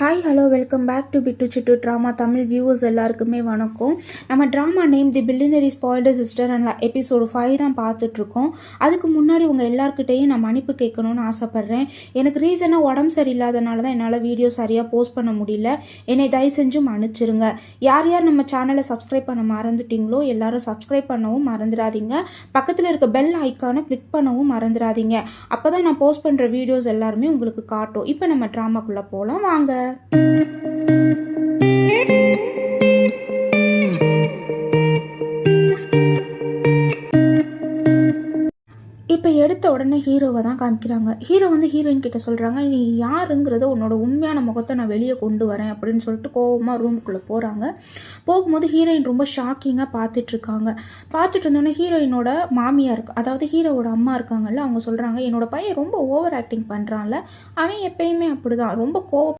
Hi hello welcome back to bit situ drama Tamil viewers எல்லாருக்குமே வணக்கம். நம்ம drama name the billionaire spider sister and episode five தான் பார்த்துட்ருக்கோம். அதுக்கு முன்னாடி உங்கள் எல்லாருக்கிட்டேயும் நான் மன்னிப்பு கேட்கணும்னு ஆசைப்பட்றேன். எனக்கு ரீசனாக உடம்பு சரியில்லாதனால தான் என்னால் வீடியோ சரியாக போஸ்ட் பண்ண முடியல. என்னை தயவு செஞ்சு மன்னிச்சிருங்க. யார் யார் நம்ம சேனலை சப்ஸ்கிரைப் பண்ண மறந்துட்டீங்களோ எல்லாரும் சப்ஸ்கிரைப் பண்ணவும் மறந்துடாதீங்க. பக்கத்தில் இருக்க பெல் ஐக்கானை கிளிக் பண்ணவும் மறந்துடாதீங்க. அப்போ தான் நான் போஸ்ட் பண்ணுற வீடியோஸ் எல்லாருமே உங்களுக்கு காட்டும். இப்போ நம்ம ட்ராமாக்குள்ளே போகலாம் வாங்க. இப்போ எடுத்த உடனே ஹீரோவை தான் காமிக்கிறாங்க. ஹீரோ வந்து ஹீரோயின் கிட்ட சொல்கிறாங்க நீ யாருங்கிறத உன்னோட உண்மையான முகத்தை நான் வெளியே கொண்டு வரேன் அப்படின்னு சொல்லிட்டு கோவமாக ரூமுக்குள்ளே போகிறாங்க போகும்போது ஹீரோயின் ரொம்ப ஷாக்கிங்காக பார்த்துட்ருக்காங்க பார்த்துட்டு இருந்தோடனே ஹீரோயினோட மாமியார் இருக்கு அதாவது ஹீரோவோட அம்மா இருக்காங்கல்ல அவங்க சொல்கிறாங்க என்னோட பையன் ரொம்ப ஓவர் ஆக்டிங் பண்ணுறான்ல அவன் எப்பயுமே அப்படி தான் ரொம்ப கோவ